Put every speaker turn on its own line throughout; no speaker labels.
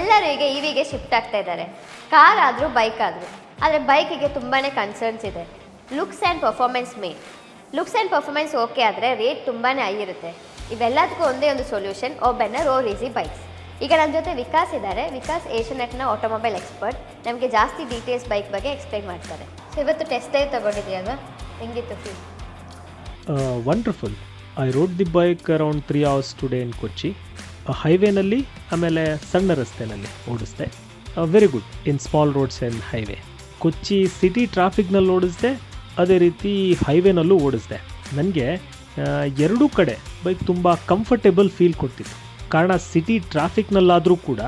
ಎಲ್ಲರೂ ಈಗ ಇವಿಗೆ ಶಿಫ್ಟ್ ಆಗ್ತಾ ಇದ್ದಾರೆ. ಕಾರ್ ಆದರೂ ಬೈಕ್ ಆದರೂ. ಆದರೆ ಬೈಕಿಗೆ ತುಂಬಾ ಕನ್ಸರ್ನ್ಸ್ ಇದೆ. Looks and performance main looks and performance okay ಆದರೆ ರೇಟ್ ತುಂಬಾ ಹೈ ಇರುತ್ತೆ. ಇವೆಲ್ಲದಕ್ಕೂ ಒಂದೇ ಒಂದು solution Oben Rorr EZ bikes ಈಗ ನನ್ನ ಜೊತೆ ವಿಕಾಸ್ ಇದ್ದಾರೆ. ವಿಕಾಸ್ ಏಷ್ಯಾನೆಟ್ನ ಆಟೋಮೊಬೈಲ್ ಎಕ್ಸ್ಪರ್ಟ್ ನಮಗೆ ಜಾಸ್ತಿ ಡೀಟೇಲ್ಸ್ ಬೈಕ್ ಬಗ್ಗೆ ಎಕ್ಸ್ಪ್ಲೈನ್ ಮಾಡ್ತಾರೆ. ಸೊ ಇವತ್ತು ಟೆಸ್ಟ್ ಡೈವ್ ತಗೊಂಡಿದ್ದೀಯಲ್ವಾ? ಹೆಂಗಿತ್ತು feel
wonderful I rode the bike around three hours today in Kochi ಹೈವೇನಲ್ಲಿ ಆಮೇಲೆ ಸಣ್ಣ ರಸ್ತೆನಲ್ಲಿ ಓಡಿಸ್ದೆ. Very good in small roads and highway Kochi city ಟ್ರಾಫಿಕ್ನಲ್ಲಿ ಓಡಿಸ್ದೆ, ಅದೇ ರೀತಿ ಹೈವೇನಲ್ಲೂ ಓಡಿಸ್ದೆ. ನನಗೆ ಎರಡೂ ಕಡೆ ಬೈಕ್ ತುಂಬ ಕಂಫರ್ಟೇಬಲ್ ಫೀಲ್ ಕೊಡ್ತಿತ್ತು ಕಾರಣ ಸಿಟಿ ಟ್ರಾಫಿಕ್ನಲ್ಲಾದರೂ ಕೂಡ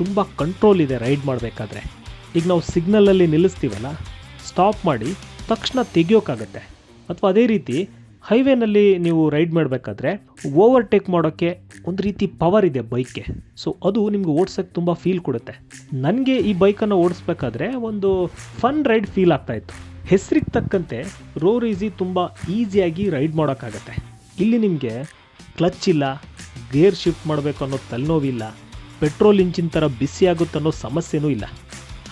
ತುಂಬ ಕಂಟ್ರೋಲ್ ಇದೆ ರೈಡ್ ಮಾಡಬೇಕಾದ್ರೆ. ಈಗ ನಾವು ಸಿಗ್ನಲಲ್ಲಿ ನಿಲ್ಲಿಸ್ತೀವಲ್ಲ ಸ್ಟಾಪ್ ಮಾಡಿ ತಕ್ಷಣ ತೆಗಿಯೋಕ್ಕಾಗತ್ತೆ ಅಥವಾ ಅದೇ ರೀತಿ ಹೈವೇನಲ್ಲಿ ನೀವು ರೈಡ್ ಮಾಡಬೇಕಾದ್ರೆ ಓವರ್ಟೇಕ್ ಮಾಡೋಕ್ಕೆ ಒಂದು ರೀತಿ ಪವರ್ ಇದೆ ಬೈಕ್ಗೆ. ಸೊ ಅದು ನಿಮ್ಗೆ ಓಡಿಸೋಕ್ಕೆ ತುಂಬ ಫೀಲ್ ಕೊಡುತ್ತೆ. ನನಗೆ ಈ ಬೈಕನ್ನು ಓಡಿಸ್ಬೇಕಾದ್ರೆ ಒಂದು ಫನ್ ರೈಡ್ ಫೀಲ್ ಆಗ್ತಾ ಇತ್ತು. ಹೆಸರಿಗೆ ತಕ್ಕಂತೆ ರೋರ್ ಈಸಿ ತುಂಬ ಈಸಿಯಾಗಿ ರೈಡ್ ಮಾಡೋಕ್ಕಾಗತ್ತೆ. ಇಲ್ಲಿ ನಿಮಗೆ ಕ್ಲಚ್ ಇಲ್ಲ ಗೇರ್ ಶಿಫ್ಟ್ ಮಾಡಬೇಕು ಅನ್ನೋ ತಲೆನೋವಿಲ್ಲ ಪೆಟ್ರೋಲ್ ಇಂಜಿನ್ ಥರ ಬಿಸಿ ಆಗುತ್ತೆ ಅನ್ನೋ ಸಮಸ್ಯೆನೂ ಇಲ್ಲ.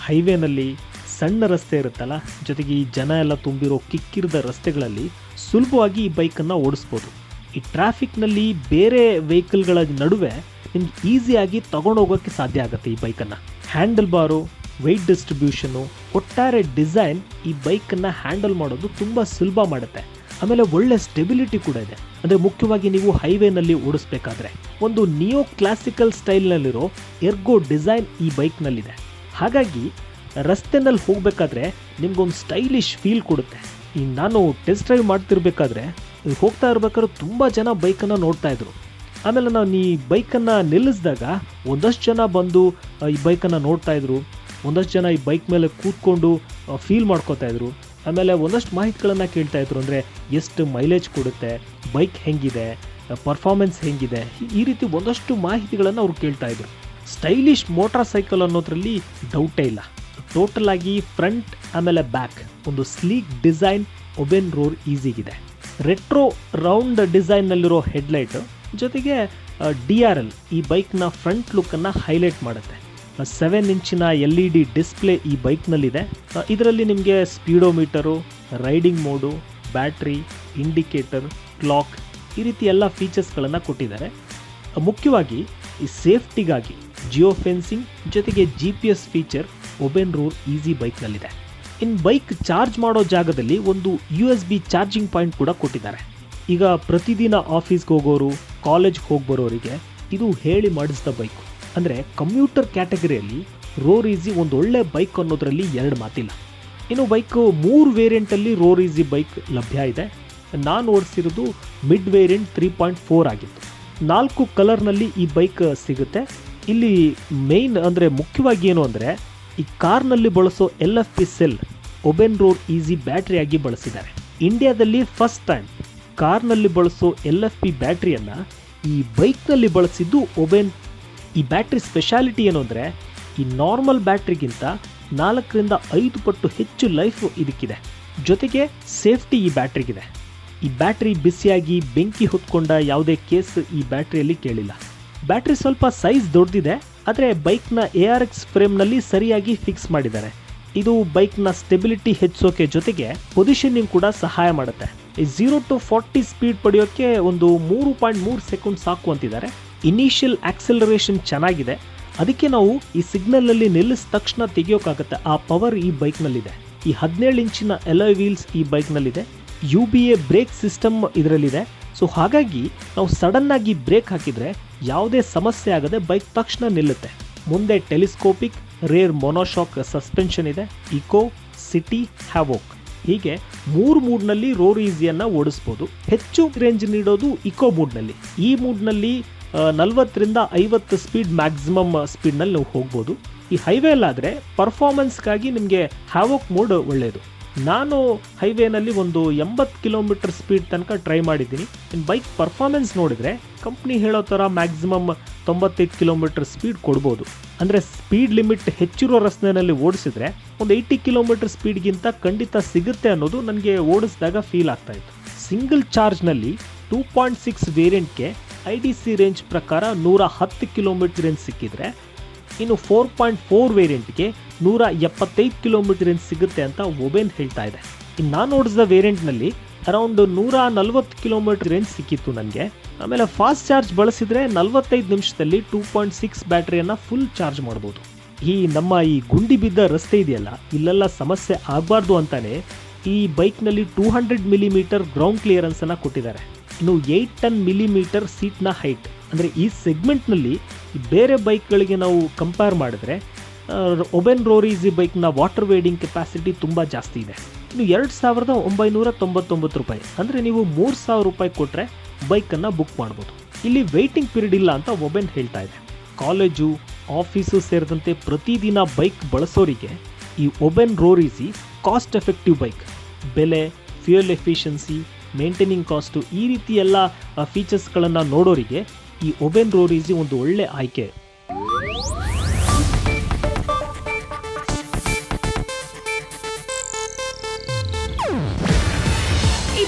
ಹೈವೇನಲ್ಲಿ ಸಣ್ಣ ರಸ್ತೆ ಇರುತ್ತಲ್ಲ, ಜೊತೆಗೆ ಈ ಜನ ಎಲ್ಲ ತುಂಬಿರೋ ಕಿಕ್ಕಿರಿದ ರಸ್ತೆಗಳಲ್ಲಿ ಸುಲಭವಾಗಿ ಈ ಬೈಕನ್ನು ಓಡಿಸ್ಬೋದು. ಈ ಟ್ರಾಫಿಕ್ನಲ್ಲಿ ಬೇರೆ ವೆಹಿಕಲ್ಗಳ ನಡುವೆ ನಿಮ್ಗೆ ಈಸಿಯಾಗಿ ಹೋಗೋಕೆ ಸಾಧ್ಯ ಆಗುತ್ತೆ ಈ ಬೈಕನ್ನು. ಹ್ಯಾಂಡಲ್ ಬಾರು ವೆಯ್ಟ್ ಡಿಸ್ಟ್ರಿಬ್ಯೂಷನು ಒಟ್ಟಾರೆ ಡಿಸೈನ್ ಈ ಬೈಕನ್ನು ಹ್ಯಾಂಡಲ್ ಮಾಡೋದು ತುಂಬ ಸುಲಭ ಮಾಡುತ್ತೆ. ಆಮೇಲೆ ಒಳ್ಳೆ ಸ್ಟೆಬಿಲಿಟಿ ಕೂಡ ಇದೆ. ಅಂದರೆ ಮುಖ್ಯವಾಗಿ ನೀವು ಹೈವೇನಲ್ಲಿ ಓಡಿಸ್ಬೇಕಾದ್ರೆ. ಒಂದು ನಿಯೋ ಕ್ಲಾಸಿಕಲ್ ಸ್ಟೈಲ್ನಲ್ಲಿರೋ ಎರ್ಗೋ ಡಿಸೈನ್ ಈ ಬೈಕ್ನಲ್ಲಿದೆ. ಹಾಗಾಗಿ ರಸ್ತೆನಲ್ಲಿ ಹೋಗಬೇಕಾದ್ರೆ ನಿಮ್ಗೊಂದು ಸ್ಟೈಲಿಶ್ ಫೀಲ್ ಕೊಡುತ್ತೆ. ಈ ನಾನು ಟೆಸ್ಟ್ ಡ್ರೈವ್ ಮಾಡ್ತಿರ್ಬೇಕಾದ್ರೆ ಹೋಗ್ತಾ ಇರ್ಬೇಕಾದ್ರೆ ತುಂಬ ಜನ ಬೈಕನ್ನು ನೋಡ್ತಾ ಇದ್ರು. ಆಮೇಲೆ ನಾನು ಈ ಬೈಕನ್ನು ನಿಲ್ಲಿಸಿದಾಗ ಒಂದಷ್ಟು ಜನ ಬಂದು ಈ ಬೈಕನ್ನು ನೋಡ್ತಾ ಇದ್ರು. ಒಂದಷ್ಟು ಜನ ಈ ಬೈಕ್ ಮೇಲೆ ಕೂತ್ಕೊಂಡು ಫೀಲ್ ಮಾಡ್ಕೋತಾ ಇದ್ರು. ಆಮೇಲೆ ಒಂದಷ್ಟು ಮಾಹಿತಿಗಳನ್ನು ಕೇಳ್ತಾ ಇದ್ರು ಅಂದರೆ ಎಷ್ಟು ಮೈಲೇಜ್ ಕೊಡುತ್ತೆ ಬೈಕ್ ಹೆಂಗಿದೆ ಪರ್ಫಾರ್ಮೆನ್ಸ್ ಹೆಂಗಿದೆ ಈ ರೀತಿ ಒಂದಷ್ಟು ಮಾಹಿತಿಗಳನ್ನು ಅವ್ರು ಕೇಳ್ತಾ ಇದ್ರು. ಸ್ಟೈಲಿಶ್ ಮೋಟಾರ್ ಸೈಕಲ್ ಅನ್ನೋದ್ರಲ್ಲಿ ಡೌಟೇ ಇಲ್ಲ. ಟೋಟಲ್ ಆಗಿ ಫ್ರಂಟ್, ಆಮೇಲೆ ಬ್ಯಾಕ್. ಒಂದು ಸ್ಲೀಕ್ ಡಿಸೈನ್ ಒಬೆನ್ ರೋರ್ ಈಸಿಗಿದೆ ರೆಟ್ರೋ ರೌಂಡ್ ಡಿಸೈನ್ನಲ್ಲಿರೋ ಹೆಡ್ಲೈಟ್ ಜೊತೆಗೆ ಡಿ ಆರ್ ಎಲ್ ಈ ಬೈಕ್ನ ಫ್ರಂಟ್ ಲುಕ್ಕನ್ನು ಹೈಲೈಟ್ ಮಾಡುತ್ತೆ. ಸೆವೆನ್ ಇಂಚಿನ ಎಲ್ ಇ ಡಿ ಡಿಸ್ಪ್ಲೇ ಈ ಬೈಕ್ನಲ್ಲಿದೆ ಇದರಲ್ಲಿ ನಿಮಗೆ speedometer riding mode battery indicator clock ಈ ರೀತಿ ಎಲ್ಲ ಫೀಚರ್ಸ್ಗಳನ್ನು ಕೊಟ್ಟಿದ್ದಾರೆ. ಮುಖ್ಯವಾಗಿ ಈ ಸೇಫ್ಟಿಗಾಗಿ ಜಿಯೋ ಫೆನ್ಸಿಂಗ್ ಜೊತೆಗೆ G P S feature Oben Rorr EZ ಬೈಕ್ನಲ್ಲಿದೆ. ಇನ್ನು ಬೈಕ್ ಚಾರ್ಜ್ ಮಾಡೋ ಜಾಗದಲ್ಲಿ ಒಂದು U S B charging point ಕೂಡ ಕೊಟ್ಟಿದ್ದಾರೆ. ಈಗ ಪ್ರತಿದಿನ ಆಫೀಸ್ಗೆ ಹೋಗೋರು, ಕಾಲೇಜ್ಗೆ ಹೋಗಿ ಬರೋರಿಗೆ ಇದು ಹೇಳಿ ಮಾಡಿಸಿದ ಬೈಕು. ಅಂದರೆ ಕಂಪ್ಯೂಟರ್ ಕ್ಯಾಟಗರಿಯಲ್ಲಿ ರೋರ್ ಈಸಿ ಒಂದು ಒಳ್ಳೆ ಬೈಕ್ ಅನ್ನೋದರಲ್ಲಿ ಎರಡು ಮಾತಿಲ್ಲ. ಇನ್ನು ಬೈಕ್ ಮೂರು ವೇರಿಯಂಟಲ್ಲಿ ರೋರ್ ಈಸಿ ಬೈಕ್ ಲಭ್ಯ ಇದೆ. ನಾನು ಓಡಿಸಿರೋದು mid variant three point four ಆಗಿತ್ತು. ನಾಲ್ಕು ಕಲರ್ನಲ್ಲಿ ಈ ಬೈಕ್ ಸಿಗುತ್ತೆ. ಇಲ್ಲಿ ಮೇನ್ ಅಂದರೆ ಮುಖ್ಯವಾಗಿ ಏನು ಅಂದರೆ ಈ ಕಾರ್ನಲ್ಲಿ ಬಳಸೋ L F P cell Oben Rorr EZ ಬ್ಯಾಟ್ರಿಯಾಗಿ ಬಳಸಿದ್ದಾರೆ. ಇಂಡಿಯಾದಲ್ಲಿ ಫಸ್ಟ್ ಟೈಮ್ ಕಾರ್ನಲ್ಲಿ ಬಳಸೋ ಎಲ್ ಎಫ್ ಪಿ ಬ್ಯಾಟ್ರಿಯನ್ನು ಈ ಬೈಕ್ನಲ್ಲಿ ಬಳಸಿದ್ದು ಒಬೆನ್. ಈ ಬ್ಯಾಟ್ರಿ ಸ್ಪೆಷಾಲಿಟಿ ಏನು ಅಂದರೆ ಈ ನಾರ್ಮಲ್ ಬ್ಯಾಟ್ರಿಗಿಂತ ನಾಲ್ಕರಿಂದ ಐದು ಪಟ್ಟು ಹೆಚ್ಚು ಲೈಫ್ ಇದಕ್ಕಿದೆ. ಜೊತೆಗೆ ಸೇಫ್ಟಿ ಈ ಬ್ಯಾಟ್ರಿಗಿದೆ. ಈ ಬ್ಯಾಟ್ರಿ ಬಿಸಿಯಾಗಿ ಬೆಂಕಿ ಹೊತ್ಕೊಂಡ ಯಾವುದೇ ಕೇಸ್ ಈ ಬ್ಯಾಟ್ರಿಯಲ್ಲಿ ಕೇಳಿಲ್ಲ. ಬ್ಯಾಟ್ರಿ ಸ್ವಲ್ಪ ಸೈಜ್ ದೊಡ್ಡದಿದೆ ಆದರೆ ಬೈಕ್ನ ಎ ಆರ್ ಎಕ್ಸ್ ಫ್ರೇಮ್ನಲ್ಲಿ ಸರಿಯಾಗಿ ಫಿಕ್ಸ್ ಮಾಡಿದ್ದಾರೆ. ಇದು ಬೈಕ್ನ ಸ್ಟೆಬಿಲಿಟಿ ಹೆಚ್ಚೋಕೆ ಜೊತೆಗೆ ಪೊಸಿಷನಿಂಗ್ ಕೂಡ ಸಹಾಯ ಮಾಡುತ್ತೆ. ಝೀರೋ ಟು ಫಾರ್ಟಿ ಸ್ಪೀಡ್ ಪಡೆಯೋಕ್ಕೆ ಒಂದು ಮೂರು ಪಾಯಿಂಟ್ ಮೂರು ಸೆಕೆಂಡ್ ಸಾಕು ಅಂತಿದ್ದಾರೆ. ಇನಿಷಿಯಲ್ ಆಕ್ಸಲರೇಷನ್ ಚೆನ್ನಾಗಿದೆ. ಅದಕ್ಕೆ ನಾವು ಈ ಸಿಗ್ನಲಲ್ಲಿ ನಿಲ್ಲಿಸಿದ ತಕ್ಷಣ ತೆಗಿಯೋಕ್ಕಾಗತ್ತೆ ಆ ಪವರ್ ಈ ಬೈಕ್ನಲ್ಲಿದೆ. ಈ ಹದಿನೇಳು ಇಂಚಿನ ಎಲೋ ವೀಲ್ಸ್ ಈ ಬೈಕ್ನಲ್ಲಿದೆ. U B A brake system ಇದರಲ್ಲಿದೆ. ಸೊ ಹಾಗಾಗಿ ನಾವು ಸಡನ್ ಆಗಿ ಬ್ರೇಕ್ ಹಾಕಿದರೆ ಯಾವುದೇ ಸಮಸ್ಯೆ ಆಗದೆ ಬೈಕ್ ತಕ್ಷಣ ನಿಲ್ಲುತ್ತೆ. ಮುಂದೆ ಟೆಲಿಸ್ಕೋಪಿಕ್ ರೇರ್ ಮೊನೋಶಾಕ್ ಸಸ್ಪೆನ್ಷನ್ ಇದೆ. Eco, city, havoc. ಹೀಗೆ ಮೂರು ಮೂಡ್ನಲ್ಲಿ ರೋರ್ ಈಸಿಯನ್ನು ಓಡಿಸ್ಬೋದು. ಹೆಚ್ಚು ರೇಂಜ್ ನೀಡೋದು ಇಕೋ ಮೂಡ್ನಲ್ಲಿ. ಈ ಮೂಡ್ನಲ್ಲಿ ನಲವತ್ತರಿಂದ ಐವತ್ತು ಸ್ಪೀಡ್ ಮ್ಯಾಕ್ಸಿಮಮ್ ಸ್ಪೀಡ್ನಲ್ಲಿ ನಾವು ಹೋಗ್ಬೋದು. ಈ ಹೈವೇಲಾದರೆ ಪರ್ಫಾರ್ಮೆನ್ಸ್ಗಾಗಿ ನಿಮಗೆ ಹ್ಯಾವೋಕ್ ಮೂಡ್ ಒಳ್ಳೆಯದು ನಾನು ಹೈವೇನಲ್ಲಿ ಒಂದು ಎಂಬತ್ತು ಕಿಲೋಮೀಟರ್ ಸ್ಪೀಡ್ ತನಕ ಟ್ರೈ ಮಾಡಿದ್ದೀನಿ. ಇನ್ನು ಬೈಕ್ ಪರ್ಫಾರ್ಮೆನ್ಸ್ ನೋಡಿದರೆ ಕಂಪ್ನಿ ಹೇಳೋ ಥರ ಮ್ಯಾಕ್ಸಿಮಮ್ ತೊಂಬತ್ತೈದು ಕಿಲೋಮೀಟರ್ ಸ್ಪೀಡ್ ಕೊಡ್ಬೋದು. ಅಂದರೆ ಸ್ಪೀಡ್ ಲಿಮಿಟ್ ಹೆಚ್ಚಿರೋ ರಸ್ತೆಯಲ್ಲಿ ಓಡಿಸಿದ್ರೆ ಒಂದು ಏಯ್ಟಿ ಕಿಲೋಮೀಟರ್ ಸ್ಪೀಡ್ಗಿಂತ ಖಂಡಿತ ಸಿಗುತ್ತೆ ಅನ್ನೋದು ನನಗೆ ಓಡಿಸಿದಾಗ ಫೀಲ್ ಆಗ್ತಾ ಇತ್ತು. ಸಿಂಗಲ್ ಚಾರ್ಜ್ನಲ್ಲಿ ಟೂ ಪಾಯಿಂಟ್ ಸಿಕ್ಸ್ ವೇರಿಯಂಟ್ಗೆ ಐ ಡಿ ಸಿ ರೇಂಜ್ ಪ್ರಕಾರ ನೂರ ಹತ್ತು ಕಿಲೋಮೀಟರ್ ರೇಂಜ್ ಸಿಕ್ಕಿದ್ರೆ ಇನ್ನು ಫೋರ್ ಪಾಯಿಂಟ್ ಫೋರ್ ವೇರಿಯಂಟ್ಗೆ ನೂರ ಎಪ್ಪತ್ತೈದು ಕಿಲೋಮೀಟರ್ ರೇಂಜ್ ಸಿಗುತ್ತೆ ಅಂತ ಒಬೆನ್ ಹೇಳ್ತಾ ಇದೆ. ಇನ್ನು ನಾನು ನೋಡಿಸಿದ ವೇರಿಯಂಟ್ನಲ್ಲಿ ಅರೌಂಡ್ ನೂರ ನಲ್ವತ್ತು ಕಿಲೋಮೀಟರ್ ರೇಂಜ್ ಸಿಕ್ಕಿತ್ತು ನನಗೆ. ಆಮೇಲೆ ಫಾಸ್ಟ್ ಚಾರ್ಜ್ ಬಳಸಿದರೆ ನಲವತ್ತೈದು ನಿಮಿಷದಲ್ಲಿ ಟೂ ಪಾಯಿಂಟ್ ಸಿಕ್ಸ್ ಬ್ಯಾಟ್ರಿಯನ್ನು ಫುಲ್ ಚಾರ್ಜ್ ಮಾಡ್ಬೋದು. ಈ ನಮ್ಮ ಈ ಗುಂಡಿ ಬಿದ್ದ ರಸ್ತೆ ಇದೆಯಲ್ಲ, ಇಲ್ಲೆಲ್ಲ ಸಮಸ್ಯೆ ಆಗಬಾರ್ದು ಅಂತಲೇ ಈ ಬೈಕ್ನಲ್ಲಿ ಟೂ ಹಂಡ್ರೆಡ್ ಮಿಲಿಮೀಟರ್ ಗ್ರೌಂಡ್ ಕ್ಲಿಯರೆನ್ಸನ್ನು ಕೊಟ್ಟಿದ್ದಾರೆ. ಇನ್ನು ಏಯ್ಟ್ ಟನ್ ಮಿಲಿಮೀಟರ್ ಸೀಟ್ನ ಹೈಟ್ ಅಂದರೆ ಈ ಸೆಗ್ಮೆಂಟ್ನಲ್ಲಿ ಬೇರೆ ಬೈಕ್ಗಳಿಗೆ ನಾವು ಕಂಪೇರ್ ಮಾಡಿದ್ರೆ ಒಬೆನ್ ರೋರೀಸಿ ಬೈಕ್ನ ವಾಟರ್ ವೇಡಿಂಗ್ ಕೆಪಾಸಿಟಿ ತುಂಬ ಜಾಸ್ತಿ ಇದೆ. ಇನ್ನು ಎರಡು ಸಾವಿರದ ಒಂಬೈನೂರ ತೊಂಬತ್ತೊಂಬತ್ತು ರೂಪಾಯಿ. ಅಂದರೆ ನೀವು ಮೂರು ಸಾವಿರ ರೂಪಾಯಿ ಕೊಟ್ಟರೆ ಬೈಕನ್ನು ಬುಕ್ ಮಾಡ್ಬೋದು. ಇಲ್ಲಿ ವೆಯ್ಟಿಂಗ್ ಪೀರಿಯಡ್ ಇಲ್ಲ ಅಂತ ಒಬೆನ್ ಹೇಳ್ತಾ ಇದೆ. ಕಾಲೇಜು ಆಫೀಸು ಸೇರಿದಂತೆ ಪ್ರತಿದಿನ ಬೈಕ್ ಬಳಸೋರಿಗೆ ಈ Oben Rorr EZ cost effective bike ಬೆಲೆ ಫ್ಯೂಯಲ್ ಎಫಿಷಿಯನ್ಸಿ ಮೇಂಟೈನಿಂಗ್ ಕಾಸ್ಟು ಈ ರೀತಿ ಎಲ್ಲ ಫೀಚರ್ಸ್ಗಳನ್ನು ನೋಡೋರಿಗೆ ಈ ಒಬೆನ್ ರೋರೀಸಿ ಒಂದು ಒಳ್ಳೆ ಆಯ್ಕೆ.